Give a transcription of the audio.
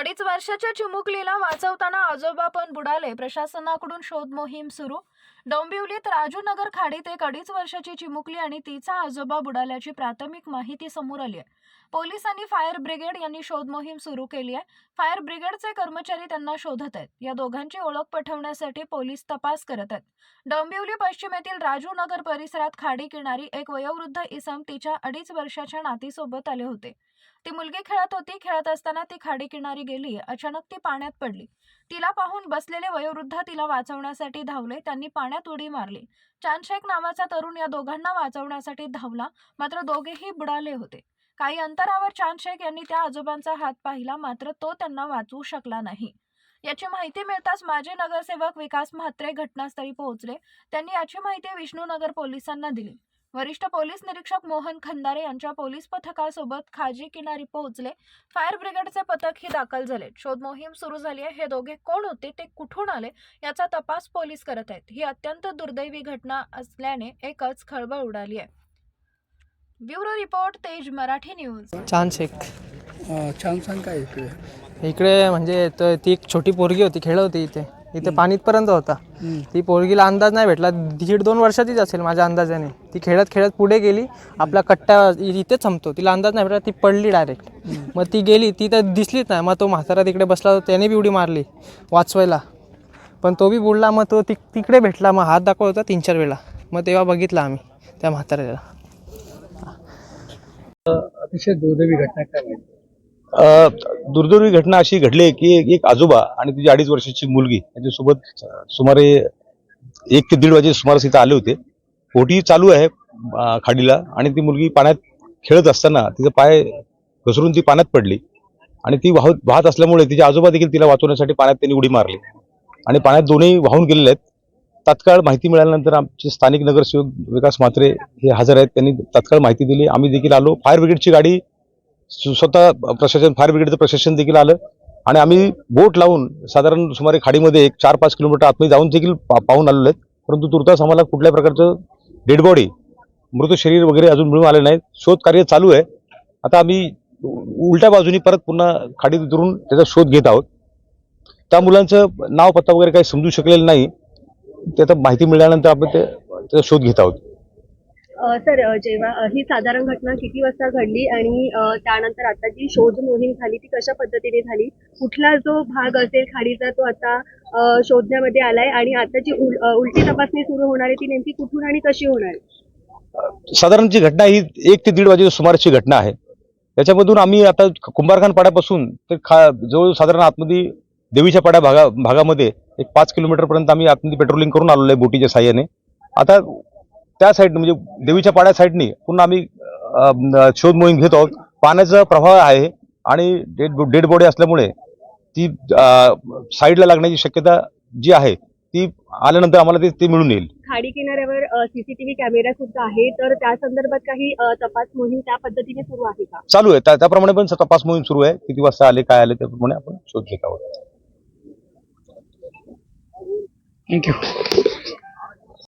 अडीच वर्षाच्या चिमुकलीला वाचवताना आजोबा पण बुडाले. प्रशासनाकडून शोध मोहीम सुरू. डोंबिवलीत राजूनगर खाडीत एक अडीच वर्षाची चिमुकली आणि तिचा आजोबा बुडाल्याची प्राथमिक माहिती समोर आली आहे पोलिसांनी फायर ब्रिगेड यांनी शोध मोहीम सुरू केली आहे फायर ब्रिगेडचे कर्मचारी त्यांना शोधत आहेत. या दोघांची ओळख पटवण्यासाठी पोलीस तपास करत आहेत. डोंबिवली पश्चिमेतील राजूनगर परिसरात खाडी किनारी एक वयोवृद्ध इसम तिच्या अडीच वर्षाच्या नातीसोबत आले होते. ती मुलगी खेळत होती. खेळत असताना ती खाडी किनारी गेली अचानक ती पाण्यात पडली. तिला पाहून बसलेले वयोवृद्ध तिला वाचवण्यासाठी धावले त्यांनी पाण्यात उडी मारली. चानशेख नावाचा तरुण या दोघांना वाचवण्यासाठी धावला मात्र दोघेही बुडाले होते. काही अंतरावर चांदशेख यांनी त्या आजोबांचा हात पाहिला मात्र तो त्यांना वाचवू शकला नाही. याची माहिती मिळताच माजी नगरसेवक विकास म्हात्रे घटनास्थळी पोहोचले. त्यांनी याची माहिती विष्णुनगर पोलिसांना दिली. वरिष्ठ पोलीस निरीक्षक मोहन खंदारे यांच्या पोलीस पथकासोबत खाजी किनारी पोहोचले. फायर ब्रिगेडचे पथकही दाखल झाले. शोध मोहीम सुरू झाली आहे. हे दोघे कोण होते? ते कुठून आले? याचा तपास पोलीस करत आहेत. ही अत्यंत दुर्दैवी घटना असल्याने एकच खळबळ उडाली आहे. ब्युरो रिपोर्ट तेज मराठी न्यूज. छान शेख. छान छान काय इकडे? इकडे म्हणजे त- ती एक छोटी पोरगी होती खेळ होती इथे. इथे पाणीतपर्यंत होता. ती पोरगीला अंदाज नाही भेटला. दीड दोन वर्षाचीच असेल माझ्या अंदाजाने. ती खेळत खेळत पुढे गेली. आपला कट्टा इ- इथेच थांबतो तिला अंदाज नाही भेटला. ती पडली डायरेक्ट मग ती गेली. ती तर दिसलीच नाही. मग तो म्हातारा तिकडे बसला होता त्याने बी उडी मारली वाचवायला. पण तो बी बुडला. मग तो ति तिकडे भेटला. मग हात दाखवत होता तीन चार वेळा. मग तेव्हा बघितला आम्ही त्या म्हाताऱ्याला. अतिशय दुर्दैवी घटना काय दुर्दैवी घटना अशी घडली आहे की एक आजोबा आणि तिची अडीच वर्षाची मुलगी यांच्यासोबत सुमारे एक ते दीड वाजे सुमारास इथं आले होते. पोटी चालू आहे खाडीला आणि ती मुलगी पाण्यात खेळत असताना तिचा पाय घसरून ती पाण्यात पडली आणि ती वाहत वाहत असल्यामुळे तिचे आजोबा देखील तिला वाचवण्यासाठी पाण्यात त्यांनी उडी मारली. आणि पाण्यात दोन्ही वाहून गेलेले आहेत. तात्काळ माहिती मिळाल्यानंतर आमचे स्थानिक नगरसेवक विकास म्हात्रे हे हजर आहेत. त्यांनी तात्काळ माहिती दिली. आम्ही देखील आलो. फायर ब्रिगेडची गाडी स्वतः प्रशासन फायर ब्रिगेडचं प्रशासन देखील आलं. आणि आम्ही बोट लावून साधारण सुमारे खाडीमध्ये एक चार पाच किलोमीटर आतमध्ये जाऊन देखील पा- पाहून आलेलो आहेत. परंतु तुर्तास आम्हाला कुठल्या प्रकारचं डेड बॉडी मृत शरीर वगैरे अजून मिळून आले नाहीत. शोध कार्य चालू आहे. आता आम्ही उलट्या बाजूनी परत पुन्हा खाडीत उतरून त्याचा शोध घेत आहोत. त्या मुलांचं नाव पत्ता वगैरे काही समजू शकलेलं नाही. ते आता माहिती मिळाल्यानंतर आपण ते त्याचा शोध घेत आहोत. सर जेव्हा ही साधारण घटना किती वाजता घडली आणि त्यानंतर आता जी शोध मोहीम झाली ती कशा पद्धतीने झाली? कुठला जो भाग असेल खाडीचा तो आता शोधण्यामध्ये आलाय आणि आता जी उल- उलटी तपासणी सुरू होणार आहे ती नेमकी कुठून आणि कशी होणार आहे? साधारण जी घटना ही एक ते दीड वाजे सुमाराची घटना आहे. त्याच्यामधून आम्ही आता कुंभारखान पाड्यापासून ते खा जवळ साधारण आतमध्ये देवीच्या पाड्या भागा भागामध्ये एक पाच किलोमीटरपर्यंत आम्ही आतमध्ये पेट्रोलिंग करून आलेलो आहे बोटीच्या साह्याने. आता त्या साईड म्हणजे देवीच्या पाड्या साईडनी पुन्हा आम्ही शोध मोहीम घेत आहोत. पाण्याचा प्रवाह आहे आणि डेड डेड बॉडी असल्यामुळे ती साईडला लागण्याची शक्यता जी आहे ती आल्यानंतर आम्हाला ते ते मिळून येईल. खाडी किनाऱ्यावर सीसीटीव्ही कॅमेरा सुद्धा आहे. तर त्या संदर्भात काही तपास मोहीम त्या पद्धतीने सुरू आहे का? चालू आहे. त्या- त्याप्रमाणे पण तपास मोहीम सुरू आहे. किती वाजता आले काय आले त्याप्रमाणे आपण शोध घेत आहोत. थँक्यू